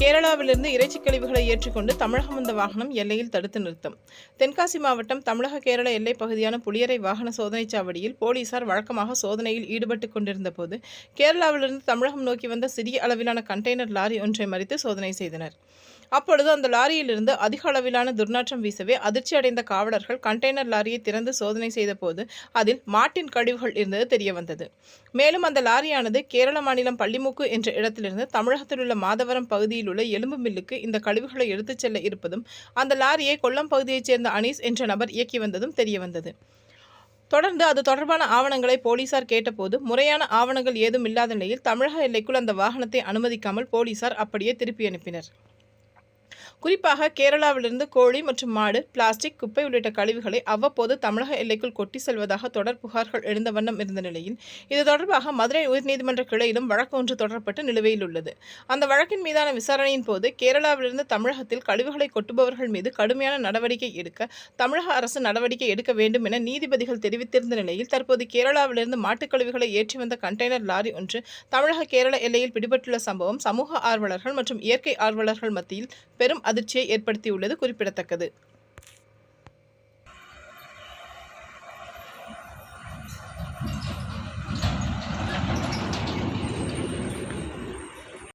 கேரளாவிலிருந்து இறைச்சி கழிவுகளை ஏற்றிக்கொண்டு தமிழகம் வந்த வாகனம் எல்லையில் தடுத்து நிறுத்தம். தென்காசி மாவட்டம் தமிழக கேரள எல்லைப் பகுதியான புளியரை வாகன சோதனைச் சாவடியில் போலீசார் வழக்கமாக சோதனையில் ஈடுபட்டுக் கொண்டிருந்த போது கேரளாவிலிருந்து தமிழகம் நோக்கி வந்த சிறிய அளவிலான கண்டெய்னர் லாரி ஒன்றை மறித்து சோதனை செய்தனர். அப்பொழுது அந்த லாரியிலிருந்து அதிக அளவிலான துர்நாற்றம் வீசவே அதிர்ச்சி அடைந்த காவலர்கள் கண்டெய்னர் லாரியை திறந்து சோதனை செய்தபோது அதில் மாட்டின் கழிவுகள் இருந்தது தெரியவந்தது. மேலும் அந்த லாரியானது கேரள மாநிலம் பள்ளிமுக்கு என்ற இடத்திலிருந்து தமிழகத்தில் உள்ள மாதவரம் பகுதியில் உள்ள எலும்பு மில்லுக்கு இந்த கழிவுகளை எடுத்துச் செல்ல இருப்பதும் அந்த லாரியை கொல்லம் பகுதியைச் சேர்ந்த அனீஸ் என்ற நபர் இயக்கி வந்ததும் தெரியவந்தது தொடர்ந்து அது தொடர்பான ஆவணங்களை போலீசார் கேட்டபோது முறையான ஆவணங்கள் ஏதும் இல்லாத நிலையில் தமிழக எல்லைக்குள் அந்த வாகனத்தை அனுமதிக்காமல் போலீசார் அப்படியே திருப்பி அனுப்பினர். குறிப்பாக கேரளாவிலிருந்து கோழி மற்றும் மாடு பிளாஸ்டிக் குப்பை உள்ளிட்ட கழிவுகளை அவ்வப்போது தமிழக எல்லைக்குள் கொட்டி செல்வதாக தொடர் புகார்கள் எழுந்த வண்ணம் இருந்த நிலையில் இது தொடர்பாக மதுரை உயர்நீதிமன்ற கிளையிலும் வழக்கு ஒன்று தொடரப்பட்டு நிலுவையில் உள்ளது. அந்த வழக்கின் மீதான விசாரணையின் போது கேரளாவிலிருந்து தமிழகத்தில் கழிவுகளை கொட்டுபவர்கள் மீது கடுமையான நடவடிக்கை எடுக்க தமிழக அரசு நடவடிக்கை எடுக்க வேண்டும் என நீதிபதிகள் தெரிவித்திருந்த நிலையில் தற்போது கேரளாவிலிருந்து மாட்டுக் கழிவுகளை ஏற்றி வந்த கண்டெய்னர் லாரி ஒன்று தமிழக கேரள எல்லையில் பிடிபட்டுள்ள சம்பவம் சமூக ஆர்வலர்கள் மற்றும் இயற்கை ஆர்வலர்கள் மத்தியில் பெரும் அதிர்ச்சியை ஏற்படுத்தியுள்ளது குறிப்பிடத்தக்கது.